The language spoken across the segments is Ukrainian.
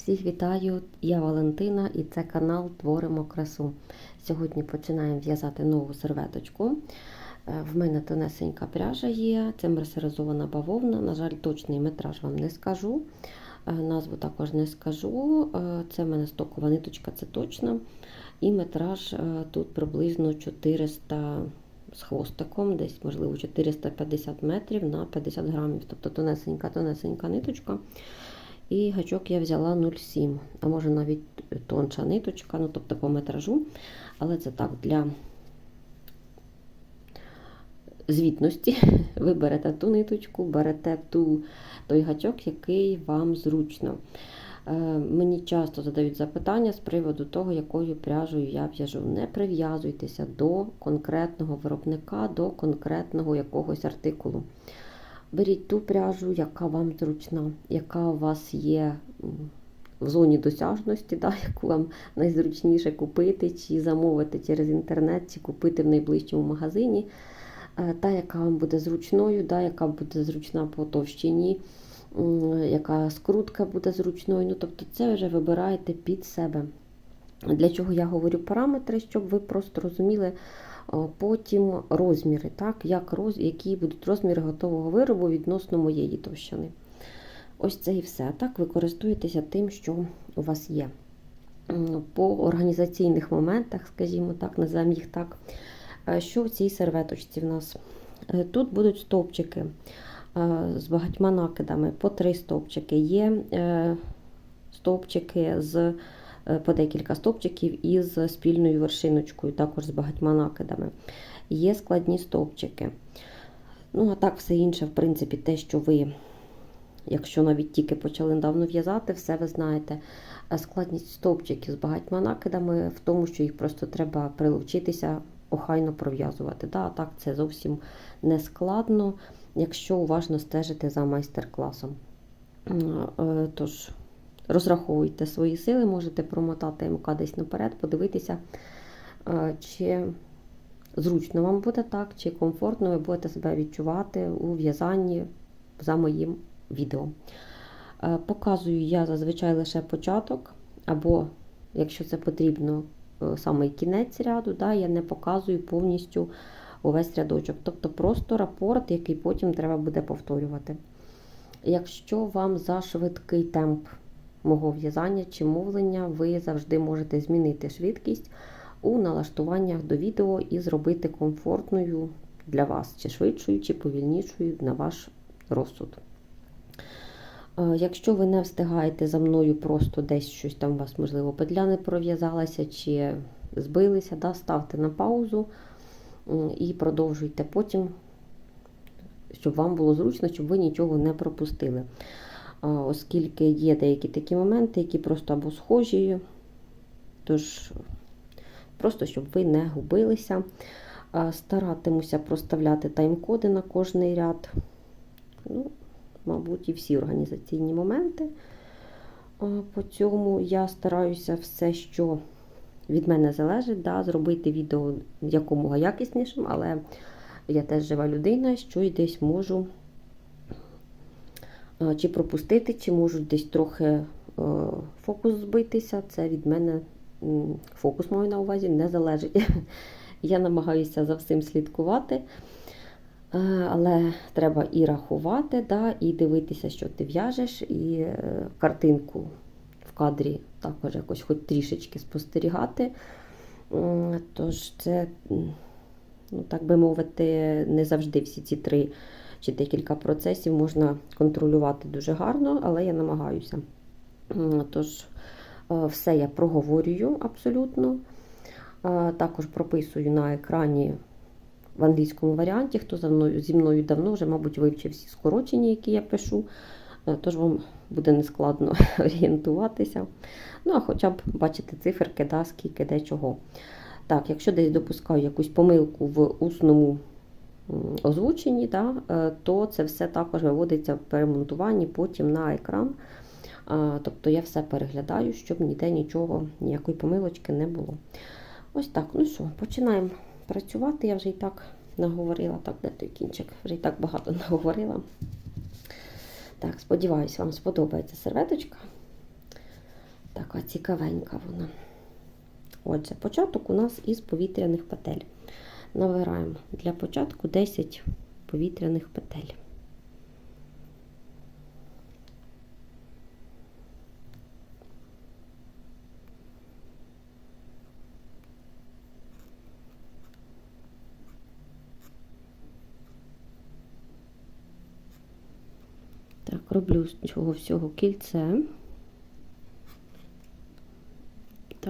Всіх вітаю, я Валентина і це канал Творимо красу. Сьогодні починаємо в'язати нову серветочку. Е, В мене тонесенька пряжа є, це мерсеризована бавовна. На жаль, точний метраж вам не скажу. Е, Назву також не скажу. Е, Це в мене стокова ниточка, це точно. І метраж тут приблизно 400 з хвостиком, десь, можливо, 450 метрів на 50 грамів. Тобто тонесенька-тонесенька ниточка. І гачок я взяла 0,7, а може навіть тонша ниточка, ну тобто по метражу. Але це так для звітності. Ви берете ту ниточку, берете ту, той гачок, який вам зручно. Е, Мені часто задають запитання з приводу того, якою пряжею я в'яжу. Не прив'язуйтеся до конкретного виробника, до конкретного якогось артикулу. Беріть ту пряжу, яка вам зручна, яка у вас є в зоні досяжності, да, яку вам найзручніше купити, чи замовити через інтернет, чи купити в найближчому магазині. Е, Та, яка вам буде зручною, да, яка буде зручна по товщині, яка скрутка буде зручною. Ну, Тобто це вже вибираєте під себе. Для чого я говорю параметри, щоб ви просто розуміли потім розміри, так, як роз, які будуть розміри готового виробу відносно моєї товщини. Ось це і все. Так, ви користуєтеся тим, що у вас є. По організаційних моментах, скажімо так, називаємо їх так. Що в цій серветочці в нас? Тут будуть стовпчики з багатьма накидами, по три стовпчики. Є стовпчики з по декілька стовпчиків із спільною вершиночкою, також з багатьма накидами. Є складні стовпчики. Ну, а так, все інше, в принципі, те, що ви, якщо навіть тільки почали недавно в'язати, все ви знаєте. Складність стовпчиків з багатьма накидами в тому, що їх просто треба прилучитися, охайно пров'язувати. Да? Так це зовсім не складно, якщо уважно стежити за майстер-класом. Тож, розраховуйте свої сили, можете промотати МК десь наперед, подивитися, чи зручно вам буде так, чи комфортно ви будете себе відчувати у в'язанні за моїм відео. Показую я зазвичай лише початок, або, якщо це потрібно, саме кінець ряду, да, я не показую повністю увесь рядочок. Тобто просто рапорт, який потім треба буде повторювати. Якщо вам за швидкий темп мого в'язання чи мовлення, ви завжди можете змінити швидкість у налаштуваннях до відео і зробити комфортною для вас, чи швидшою, чи повільнішою на ваш розсуд. Якщо ви не встигаєте за мною просто десь щось там у вас, можливо, петля не пров'язалася, чи збилися, да, ставте на паузу і продовжуйте потім, щоб вам було зручно, щоб ви нічого не пропустили оскільки є деякі такі моменти, які просто або схожі, тож просто щоб ви не губилися. Старатимуся проставляти тайм-коди на кожний ряд. Ну, Мабуть, і всі організаційні моменти. По цьому я стараюся все, що від мене залежить, да, зробити відео якомога якіснішим, але я теж жива людина, що й десь можу чи пропустити, чи можуть десь трохи фокус збитися. Це від мене фокус маю на увазі не залежить. Я намагаюся за всім слідкувати, але треба і рахувати, да, і дивитися, що ти в'яжеш, і е, картинку в кадрі також якось хоч трішечки спостерігати. Тож це, ну, так би мовити, не завжди всі ці три чи декілька процесів можна контролювати дуже гарно, але я намагаюся. Тож, е, все я проговорюю абсолютно. Е, також прописую на екрані в англійському варіанті, хто за мною, зі мною давно вже, мабуть, вивчив всі скорочення, які я пишу. Е, тож вам буде нескладно орієнтуватися. Ну, а хоча б бачити циферки, да, скільки де чого. Так, якщо десь допускаю якусь помилку в усному озвучені, да, то це все також виводиться в перемонтуванні потім на екран. Тобто я все переглядаю, щоб ніде нічого, ніякої помилочки не було. Ось так. Ну що, починаємо працювати. Я вже і так наговорила, так, де той кінчик, вже і так багато наговорила. Так, сподіваюся, вам сподобається серветочка. така цікавенька вона. Отже, початок у нас із повітряних петель. Набираємо для початку 10 повітряних петель. Так, роблю з цього всього кільце.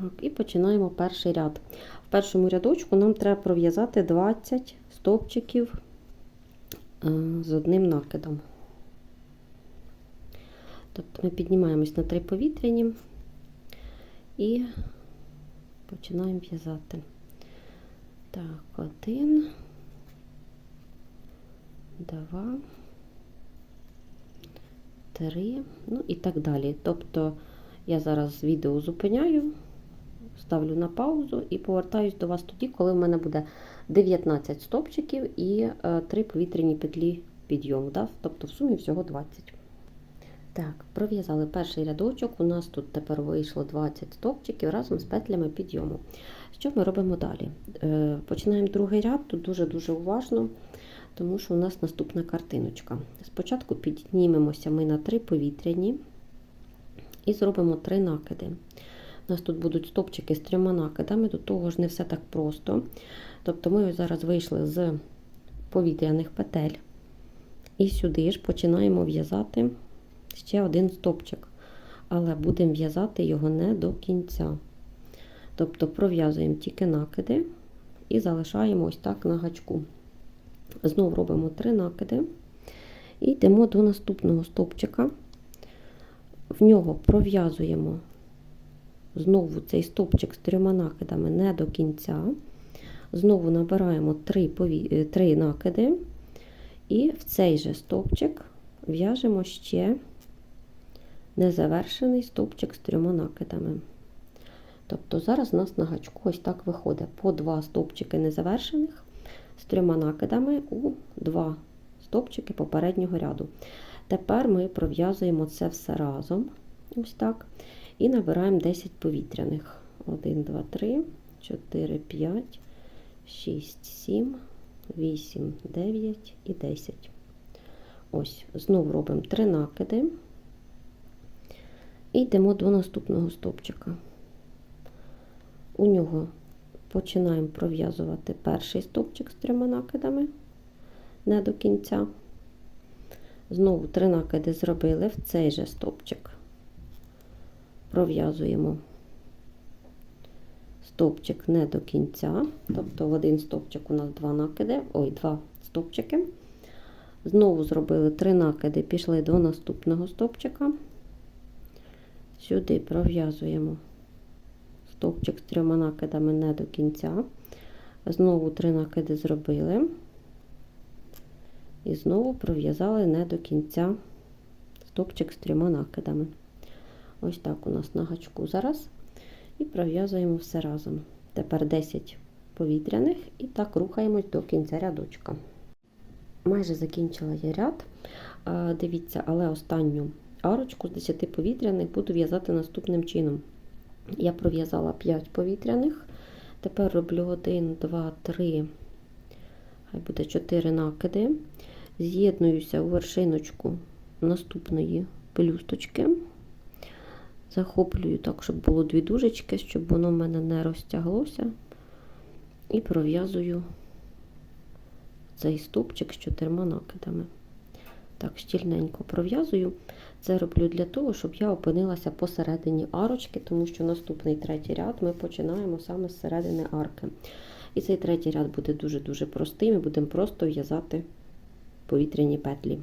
Так, і починаємо перший ряд. В першому рядочку нам треба пров'язати 20 стовпчиків е, з одним накидом. Тобто ми піднімаємось на три повітряні і починаємо в'язати. Так, один, два, три, ну і так далі. Тобто я зараз відео зупиняю, ставлю на паузу і повертаюсь до вас тоді, коли в мене буде 19 стопчиків і 3 повітряні петлі підйому. Да? Тобто в сумі всього 20. Так, пров'язали перший рядочок. У нас тут тепер вийшло 20 стопчиків разом з петлями підйому. Що ми робимо далі? Е, Починаємо другий ряд, тут дуже-дуже уважно, тому що у нас наступна картиночка. Спочатку піднімемося ми на 3 повітряні і зробимо 3 накиди. У нас тут будуть стопчики з трьома накидами, до того ж не все так просто. Тобто ми зараз вийшли з повітряних петель і сюди ж починаємо в'язати ще один стопчик. Але будемо в'язати його не до кінця. Тобто пров'язуємо тільки накиди і залишаємо ось так на гачку. Знову робимо три накиди і йдемо до наступного стопчика. В нього пров'язуємо знову цей стопчик з трьома накидами не до кінця. Знову набираємо три, пові... три накиди, і в цей же стопчик в'яжемо ще незавершений стовпчик з трьома накидами. Тобто зараз у нас на гачку ось так виходить по два стовпчики незавершених з трьома накидами у два стовпчики попереднього ряду. Тепер ми пров'язуємо це все разом, ось так, і набираємо 10 повітряних. 1, 2, 3, 4, 5, 6, 7, 8, 9 і 10. Ось, знову робимо 3 накиди. І йдемо до наступного стовпчика. У нього починаємо пров'язувати перший стовпчик з трьома накидами не до кінця. Знову три накиди зробили в цей же стовпчик. Пров'язуємо стовпчик не до кінця, тобто в один стовпчик у нас два накиди, ой, два стовпчики. Знову зробили три накиди, пішли до наступного стовпчика. Сюди пров'язуємо стовпчик з трьома накидами не до кінця. Знову три накиди зробили. І знову пров'язали не до кінця стовпчик з трьома накидами. Ось так у нас на гачку зараз. І пров'язуємо все разом. Тепер 10 повітряних, і так рухаємось до кінця рядочка. Майже закінчила я ряд. Дивіться, але останню арочку з 10 повітряних буду в'язати наступним чином. Я пров'язала 5 повітряних, тепер роблю 1, 2, 3, хай буде 4 накиди. З'єднуюся у вершиночку наступної пелюсточки. Захоплюю так, щоб було дві дужечки, щоб воно в мене не розтяглося. І пров'язую цей стовпчик з чотирма накидами. Так, щільненько пров'язую. Це роблю для того, щоб я опинилася посередині арочки, тому що наступний третій ряд ми починаємо саме з середини арки. І цей третій ряд буде дуже-дуже простий, ми будемо просто в'язати повітряні петлі.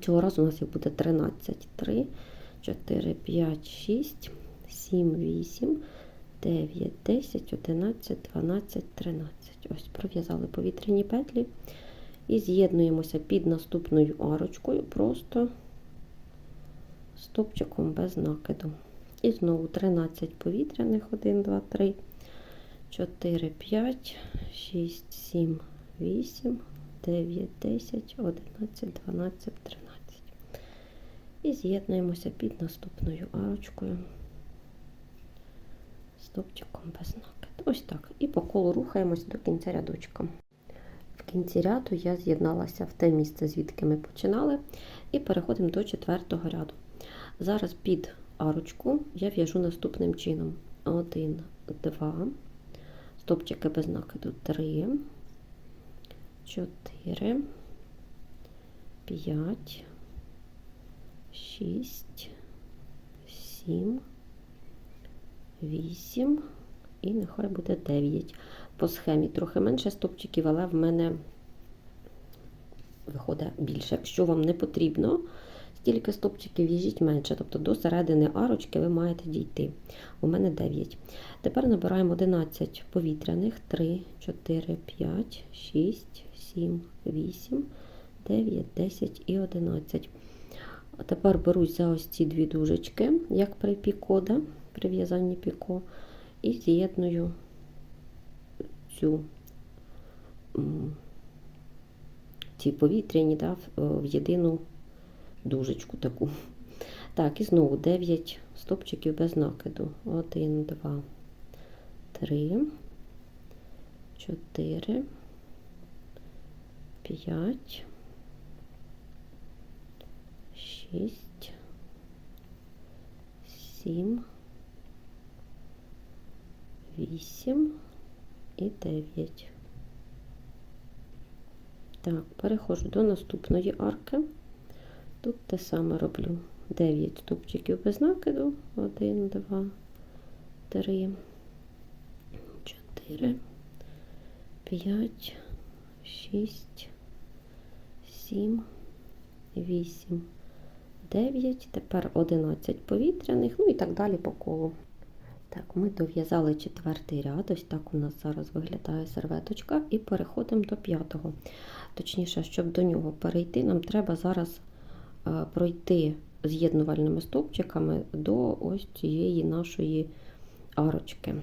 Цього разу у нас їх буде 13, 3, 4, 5, 6, 7, 8, 9, 10, 11, 12, 13. Ось пров'язали повітряні петлі. І з'єднуємося під наступною арочкою, просто стопчиком без накиду. І знову 13 повітряних, 1, 2, 3, 4, 5, 6, 7, 8, 9, 10, 11, 12, 13. І з'єднуємося під наступною арочкою. стовпчиком без накиду. Ось так. І по колу рухаємось до кінця рядочка. В кінці ряду я з'єдналася в те місце, звідки ми починали, і переходимо до четвертого ряду. Зараз під арочку я в'яжу наступним чином: 1, 2, стовпчики без накиду 3, 4, 5, 6, 7, 8 і нехай буде 9. По схемі трохи менше стопчиків, але в мене виходить більше. Якщо вам не потрібно стільки стопчиків, в'яжіть менше, тобто до середини арочки ви маєте дійти. У мене 9. Тепер набираємо 11 повітряних, 3, 4, 5, 6, 7, 8, 9, 10 і 11. Тепер берусь за ось ці дві дужечки, як при пікода, при в'язанні піко, і з'єдную цю ці повітряні да, в, в єдину дужечку таку. Так, і знову 9 стопчиків без накиду. 1, 2, 3, 4, 5, 6, 7, 8 і 9. Так, переходжу до наступної арки. Тут те саме роблю 9 стовпчиків без накиду. 1, 2, 3, 4, 5, 6, 7, 8, 9. Тепер 11 повітряних, ну і так далі по колу. Так, ми дов'язали четвертий ряд, ось так у нас зараз виглядає серветочка, і переходимо до п'ятого. Точніше, щоб до нього перейти, нам треба зараз е, пройти з'єднувальними стовпчиками до ось цієї нашої арочки.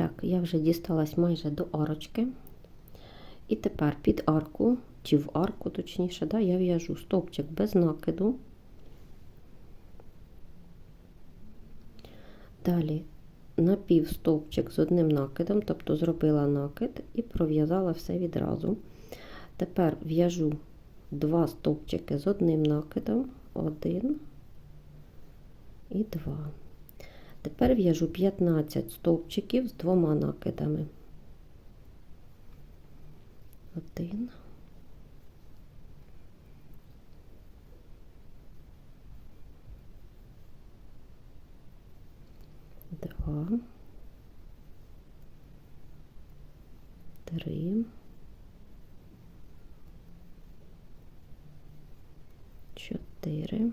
Так, я вже дісталась майже до арочки. І тепер під арку, чи в арку, точніше, да, я в'яжу стовпчик без накиду. Далі напівстовпчик з одним накидом, тобто зробила накид і пров'язала все відразу. Тепер в'яжу два стовпчики з одним накидом, один і два. Тепер в'яжу 15 стовпчиків з двома накидами. Один. Два. Три. Чотири.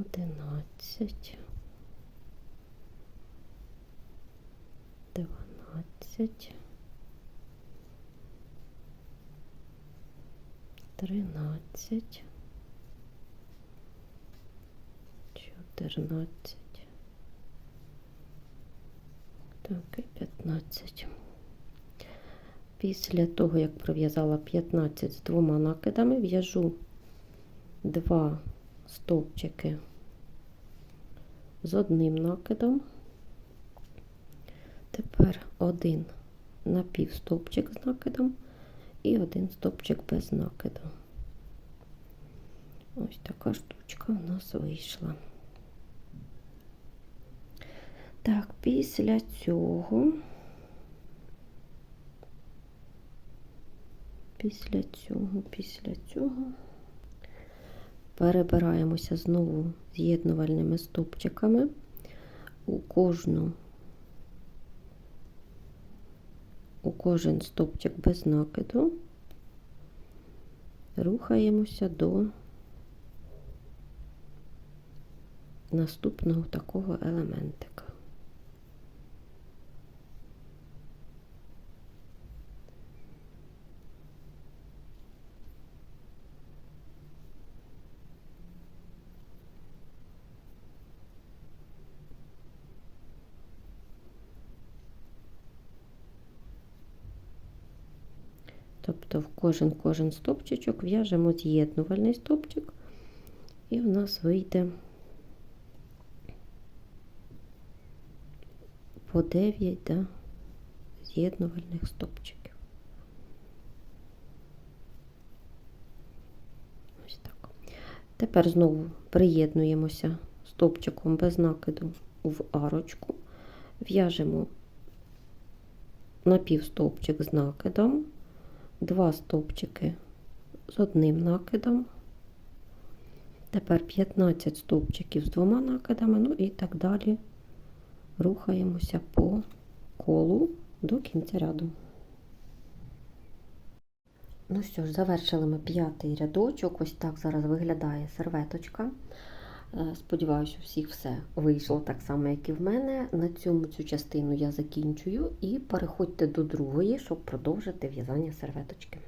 Одинадцять, дванадцять, тринадцять, чотирнадцять, так і п'ятнадцять. Після того, як пров'язала 15 з двома накидами, в'яжу два стовпчики з одним накидом. Тепер один напівстовпчик з накидом і один стовпчик без накиду. Ось така штучка у нас вийшла. Так, після цього, після цього, після цього перебираємося знову з'єднувальними стопчиками у кожну, у кожен стопчик без накиду, рухаємося до наступного такого елементика. Тобто в кожен кожен стопчичок в'яжемо з'єднувальний стопчик, і в нас вийде по 9 да, з'єднувальних стопчиків. Ось так. Тепер знову приєднуємося стопчиком без накиду в арочку, в'яжемо напівстовпчик з накидом, два стовпчики з одним накидом. Тепер 15 стовпчиків з двома накидами, ну і так далі рухаємося по колу до кінця ряду. Ну що ж, завершили ми п'ятий рядочок. Ось так зараз виглядає серветочка. Е, Сподіваюся, у всіх все вийшло так само, як і в мене. На цьому цю частину я закінчую і переходьте до другої, щоб продовжити в'язання серветочки.